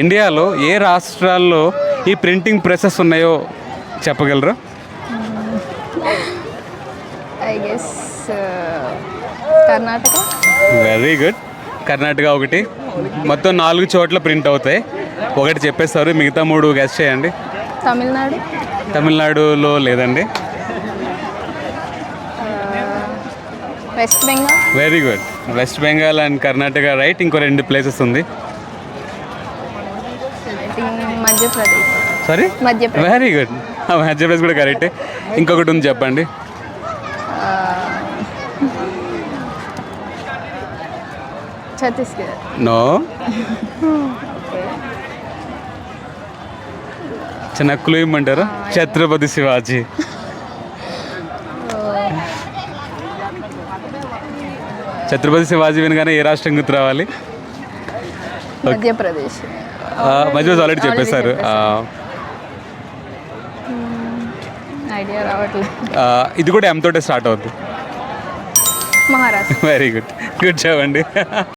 ఇండియాలో ఏ రాష్ట్రాల్లో ఈ ప్రింటింగ్ ప్రెసెస్ ఉన్నాయో చెప్పగలరా? I guess Karnataka very good Karnataka ఒకటి. మొత్తం నాలుగు చోట్ల ప్రింట్ అవుతాయి. ఒకటి చెప్పేస్తారు మిగతా మూడు గెస్ట్ చేయండి. తమిళనాడు. తమిళనాడులో లేదండి. West Bengal very good West Bengal and Karnataka right ఇంకో రెండు ప్లేసెస్ ఉంది. Madhya Pradesh. Sorry Madhya Pradesh. Very good Madhya Pradesh కూడా కరెక్టే. ఇంకొకటి ఉంది చెప్పండి. ఛత్తీస్గఢ్. నో చిన్న క్లూ ఇమ్మంటారా? ఛత్రపతి శివాజీ. ఛత్రపతి శివాజీ వినగానే ఏ రాష్ట్రం గుర్తు రావాలి? మధ్యప్రదేశ్. మధ్యప్రదేశ్ ఆల్రెడీ చెప్పేశారు. ఐడియా రావట్లేదు. ఇది కూడా ఎం తోటే స్టార్ట్ అవుతుంది Maharashtra. Very good good job అండి.